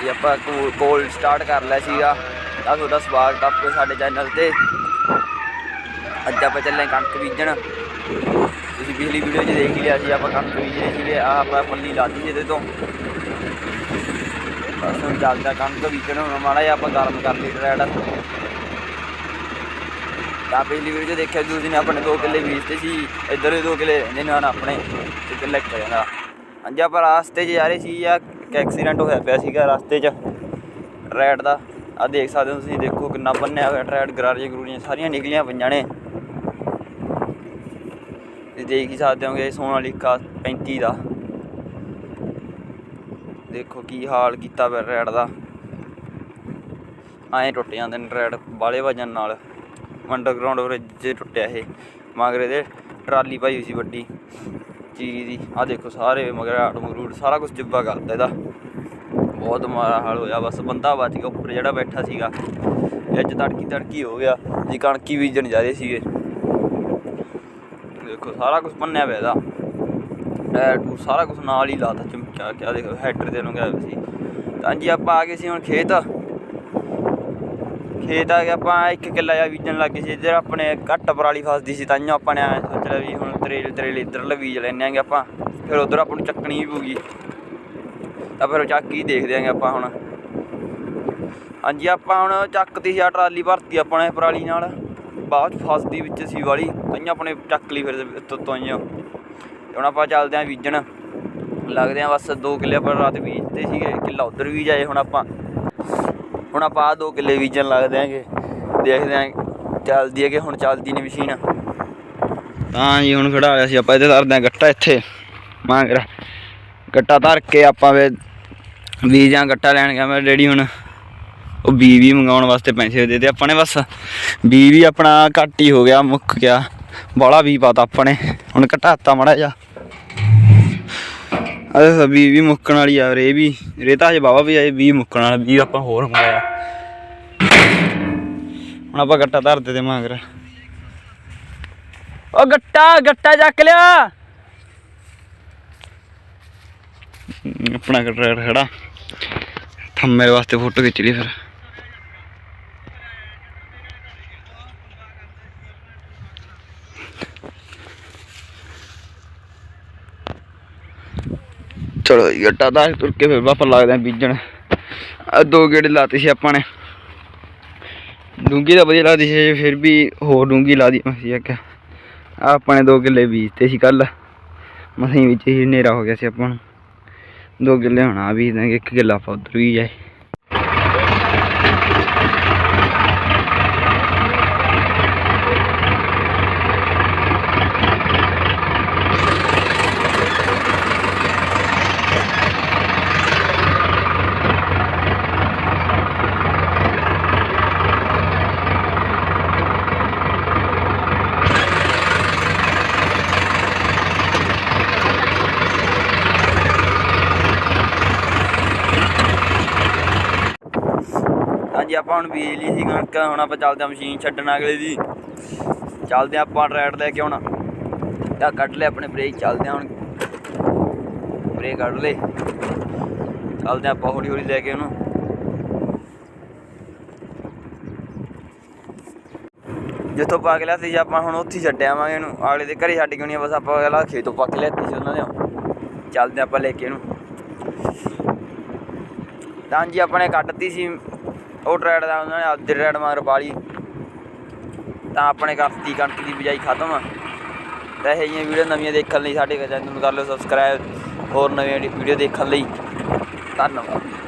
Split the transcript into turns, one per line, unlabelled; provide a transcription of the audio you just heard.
ਜੀ ਆਪਾਂ ਕੋਲ ਸਟਾਰਟ ਕਰ ਲਿਆ ਸੀਗਾ। ਤਾਂ ਤੁਹਾਡਾ ਸਵਾਗਤ ਆ ਆਪਣੇ ਸਾਡੇ ਚੈਨਲ ਤੇ। ਅੱਜ ਆਪਾਂ ਚੱਲੇ ਕਣਕ ਬੀਜਣ। ਤੁਸੀਂ ਪਿਛਲੀ ਵੀਡੀਓ 'ਚ ਦੇਖ ਲਿਆ ਸੀ, ਆਪਾਂ ਕਣਕ ਬੀਜ ਰਹੇ ਸੀਗੇ। ਆ ਆਪਾਂ ਪੱਲੀ ਲਾਤੀ ਸੀ ਇਹਦੇ ਤੋਂ। ਬਸ ਹੁਣ ਚੱਲਦਾ ਕਣਕ ਬੀਜਣ। ਹੁਣ ਮਾੜਾ ਜਿਹਾ ਆਪਾਂ ਗਰਮ ਕਰ ਲਈ ਟਰੈਡ ਤਾਂ ਪਿਛਲੀ ਵੀਡੀਓ 'ਚ ਦੇਖਿਆ ਤੁਸੀਂ ਨੇ ਆਪਣੇ 2 ਕਿੱਲੇ ਬੀਜਤੇ ਸੀ। ਇੱਧਰ ਵੀ 2 ਕਿੱਲੇ ਰਹਿੰਦੇ ਨੇ ਆਪਣੇ ਤੇ ਕਿੱਲੇ ਇੱਕ ਜਾਂਦਾ। ਹਾਂਜੀ, ਆਪਾਂ ਰਾਸਤੇ 'ਚ ਜਾ ਰਹੇ ਸੀ ਇੱਕ ਐਕਸੀਡੈਂਟ ਹੋਇਆ ਪਿਆ ਸੀਗਾ ਰਸਤੇ 'ਚ ਰੈਡ ਦਾ। ਆ ਦੇਖ ਸਕਦੇ ਹੋ ਤੁਸੀਂ, ਦੇਖੋ ਕਿੰਨਾ ਬੰਨਿਆ ਹੋਇਆ ਟਰੈਡ ਗਰਾਰੀਆਂ ਗਰੂਰੀਆਂ ਸਾਰੀਆਂ ਨਿਕਲੀਆਂ ਪਈਆਂ ਨੇ। ਤੁਸੀਂ ਦੇਖ ਹੀ ਸਕਦੇ ਹੋਗੇ ਸੋਨਾਲੀਕਾ 35 ਦਾ। ਦੇਖੋ ਕੀ ਹਾਲ ਕੀਤਾ ਪਿਆ ਰੈਡ ਦਾ। ਐਂ ਟੁੱਟ ਜਾਂਦੇ ਨੇ ਰੈਡ ਬਾਲੇ ਵਜਨ ਨਾਲ। ਅੰਡਰਗਰਾਉਂਡ ਬ੍ਰਿਜ ਟੁੱਟਿਆ ਇਹ। ਮਗਰ ਇਹਦੇ ਟਰਾਲੀ ਪਾਈ ਹੋਈ ਸੀ ਵੱਡੀ। ਚੀਰੀ ਦੀ। ਆ ਦੇਖੋ ਸਾਰੇ ਮਗਰ ਆਟ ਮਗਰੂਟ, ਸਾਰਾ ਕੁਝ ਜਿੱਬਾ ਕਰਤਾ ਇਹਦਾ। ਬਹੁਤ ਮਾੜਾ ਹਾਲ ਹੋਇਆ ਬਸ, ਬੰਦਾ ਬਚ ਗਿਆ, ਉੱਪਰ ਜਿਹੜਾ ਬੈਠਾ ਸੀਗਾ। ਇਹ ਅੱਜ ਤੜਕੀ ਤੜਕੀ ਹੋ ਗਿਆ, ਜੀ ਕਣਕੀ ਬੀਜਣ ਜਾ ਰਹੇ ਸੀਗੇ। ਦੇਖੋ, ਸਾਰਾ ਕੁਝ ਪੰਨਿਆ ਪਿਆ ਇਹਦਾ। ਟਾਇਰ ਟੂਰ ਸਾਰਾ ਕੁਝ ਨਾਲ ਹੀ ਲਾਤਾ ਚਮਚਾ ਕਿਆ ਦੇਖੋ, ਹੈਡਰ ਦੇ ਨੂੰ ਗਿਆ ਸੀ। ਤਾਂ ਜੀ ਆਪਾਂ ਆ ਗਏ ਸੀ ਹੁਣ ਖੇਤ। ਖੇਤ ਤਾਂ ਗਿਆ, ਆਪਾਂ ਇੱਕ ਕਿੱਲਾ ਜਾਂ ਬੀਜਣ ਲੱਗੇ ਸੀ ਇੱਧਰ, ਆਪਣੇ ਘੱਟ ਪਰਾਲੀ ਫਸਦੀ ਸੀ ਤਾਂ ਆਪਾਂ ਨੇ ਐਂ ਸੋਚ ਲਿਆ ਵੀ ਹੁਣ ਤਰੇਲ ਤਰੇਲ ਇੱਧਰ ਬੀਜ ਲੈਣੇ ਆਂਗੇ ਆਪਾਂ, ਫਿਰ ਉਧਰ ਆਪਾਂ ਨੂੰ ਚੱਕਣੀ ਵੀ ਪਊਗੀ। ਤਾਂ ਫਿਰ ਉਹ ਚੱਕ ਹੀ ਦੇਖਦੇ ਆਂਗੇ ਆਪਾਂ ਹੁਣ। ਹਾਂਜੀ, ਆਪਾਂ ਹੁਣ ਚੱਕਤੀ ਸੀ ਆ ਟਰਾਲੀ ਭਰਤੀ ਆਪਾਂ ਨੇ ਪਰਾਲੀ ਨਾਲ। ਬਾਅਦ ਫਸਦੀ ਵਿੱਚ ਸੀ ਵਾਲੀ ਤਾਂ ਆਪਣੇ ਚੱਕ ਲਈ ਫਿਰ ਤੋਂ ਤੋਂ ਆਈਆਂ। ਹੁਣ ਆਪਾਂ ਚੱਲਦੇ ਆਂ ਬੀਜਣ। ਲੱਗਦੇ ਆਂ ਬਸ 2 ਕਿੱਲੇ ਪਰ ਰਾਤ ਬੀਜਦੇ ਸੀਗੇ, ਕਿੱਲਾ ਉਧਰ ਵੀ ਜਾਏ ਹੁਣ ਆਪਾਂ। ਹੁਣ ਆਪਾਂ ਆ 2 ਕਿੱਲੇ ਬੀਜਣ ਲੱਗਦੇ ਆਂਗੇ। ਦੇਖਦੇ ਆਂ ਚੱਲਦੀ ਹੈ ਕਿ ਹੁਣ ਚੱਲਦੀ ਨਹੀਂ ਮਸ਼ੀਨ। ਤਾਂ ਜੀ ਹੁਣ ਖੜਾ ਲਿਆ ਸੀ, ਆਪਾਂ ਇੱਥੇ ਧਰਦੇ ਆਂ ਗੱਟਾ ਇੱਥੇ। ਮਾਂਗਰਾ ਗੱਟਾ ਧਰ ਕੇ ਆਪਾਂ ਵੇ ਬੀਜਾਂ, ਗੱਟਾ ਲੈਣ ਗਿਆ ਮੈਂ ਡੈਡੀ ਹੁਣ। ਉਹ ਬੀ ਵੀ ਮੰਗਾਉਣ ਵਾਸਤੇ ਪੈਸੇ ਦੇ ਦੇ ਆਪਾਂ ਨੇ ਬਸ। ਬੀ ਵੀ ਆਪਣਾ ਘੱਟ ਹੀ ਹੋ ਗਿਆ, ਮੁੱਕ ਗਿਆ। ਬੜਾ ਵੀ ਪਾਤਾ ਆਪਾਂ ਨੇ ਹੁਣ ਘਟਾਤਾ ਮੜਾ ਜਾ ਅਰੇ ਬੀ ਵੀ ਮੁੱਕਣ ਵਾਲੀ ਆ ਰੇ ਵੀ ਰੇ ਤਾਂ ਹਜੇ ਬਾਬਾ ਵੀ ਆਏ ਵੀ ਮੁੱਕਣ ਵਾਲਾ ਵੀ ਆਪਾਂ ਹੋਰ ਮੰਗਾਇਆ। ਹੁਣ ਆਪਾਂ ਗੱਟਾ ਧਰਦੇ ਤੇ ਮੰਗ ਉਹ ਗੱਟਾ ਗੱਟਾ ਚੱਕ ਲਿਆ। ਆਪਣਾ ਟਰੈਕਟਰ ਖੜਾ। ਥੰਮੇ ਵਾਸਤੇ ਫੋਟੋ ਖਿੱਚ ਲਈ ਫਿਰ। ਚਲੋ ਜੀ, ਗੱਟਾ ਦਾ ਤੁਰ ਕੇ ਫਿਰ ਵਾਪਸ ਲੱਗਦੇ ਆ ਬੀਜਣ। ਆ ਦੋ ਗੇੜੇ ਲਾਤੇ ਸੀ ਆਪਾਂ ਨੇ। ਡੂੰਗੀ ਤਾਂ ਵਧੀਆ ਲੱਗਦੀ ਸੀ, ਫਿਰ ਵੀ ਹੋਰ ਡੂੰਗੀ ਲਾ ਦੀ ਮਸੀ ਆ ਆਪਾਂ ਨੇ ਦੋ ਕਿੱਲੇ ਬੀਜਤੇ ਸੀ ਕੱਲ ਮਸੀਂ ਵਿੱਚ ਹੀ ਹਨੇਰਾ ਹੋ ਗਿਆ ਸੀ ਆਪਾਂ ਨੂੰ। ਦੋ ਕਿੱਲੇ ਹੋਣਾ ਵੀ ਦਾਂਗੇ ਇੱਕ ਕਿੱਲਾ ਆਪਾਂ ਉੱਧਰ ਵੀ ਜਾਏ। ਹਾਂਜੀ, ਆਪਾਂ ਹੁਣ ਬੀਜ ਲਈ ਸੀ ਕਣਕ, ਹੁਣ ਆਪਾਂ ਚੱਲਦੇ ਆ ਮਸ਼ੀਨ ਛੱਡਣ ਅਗਲੇ ਦੀ। ਚੱਲਦੇ ਆ ਆਪਾਂ ਰੈਡ ਲੈ ਕੇ ਆਉਣਾ ਤਾਂ ਕੱਢ ਲੈ ਆਪਣੇ ਬ੍ਰੇਕ, ਚੱਲਦੇ ਆ ਹੁਣ। ਬ੍ਰੇਕ ਕੱਢ ਲੈ। ਚੱਲਦੇ ਆ ਆਪਾਂ ਹੌਲੀ ਹੌਲੀ ਲੈ ਕੇ ਉਹਨੂੰ। ਜਿੱਥੋਂ ਪਾ ਕੇ ਲਿਆ ਸੀ ਆਪਾਂ ਹੁਣ ਉੱਥੇ ਹੀ ਛੱਡ ਆਵਾਂਗੇ ਇਹਨੂੰ। ਆਲੇ ਦੇ ਘਰੇ ਛੱਡ ਕੇ ਆਉਣੀ ਆ, ਬਸ ਆਪਾਂ ਅਗਲਾ ਖੇਤੋਂ ਪਾ ਕੇ ਲਿਆਤੀ ਸੀ ਉਹਨਾਂ ਦੇ ਚੱਲਦੇ ਆਪਾਂ ਲੈ ਕੇ ਇਹਨੂੰ। ਤਾਂ ਜੀ, ਆਪਾਂ ਨੇ ਕੱਢਤੀ ਸੀ ਉਹ ਟਰੈਡ ਦਾ, ਉਹਨਾਂ ਨੇ ਆਪਦੇ ਟਰੈਡ ਮਗਰ ਪਾ ਲਈ। ਤਾਂ ਆਪਣੇ ਕਰਤੀ ਕਣਕ ਦੀ ਬਿਜਾਈ ਖਤਮ। ਤਾਂ ਇਹ ਜਿਹੀਆਂ ਵੀਡੀਓ ਨਵੀਆਂ ਦੇਖਣ ਲਈ ਸਾਡੇ ਚੈਨਲ ਨੂੰ ਕਰ ਲਓ ਸਬਸਕ੍ਰਾਈਬ ਹੋਰ ਨਵੀਆਂ ਵੀਡੀਓ ਦੇਖਣ ਲਈ। ਧੰਨਵਾਦ।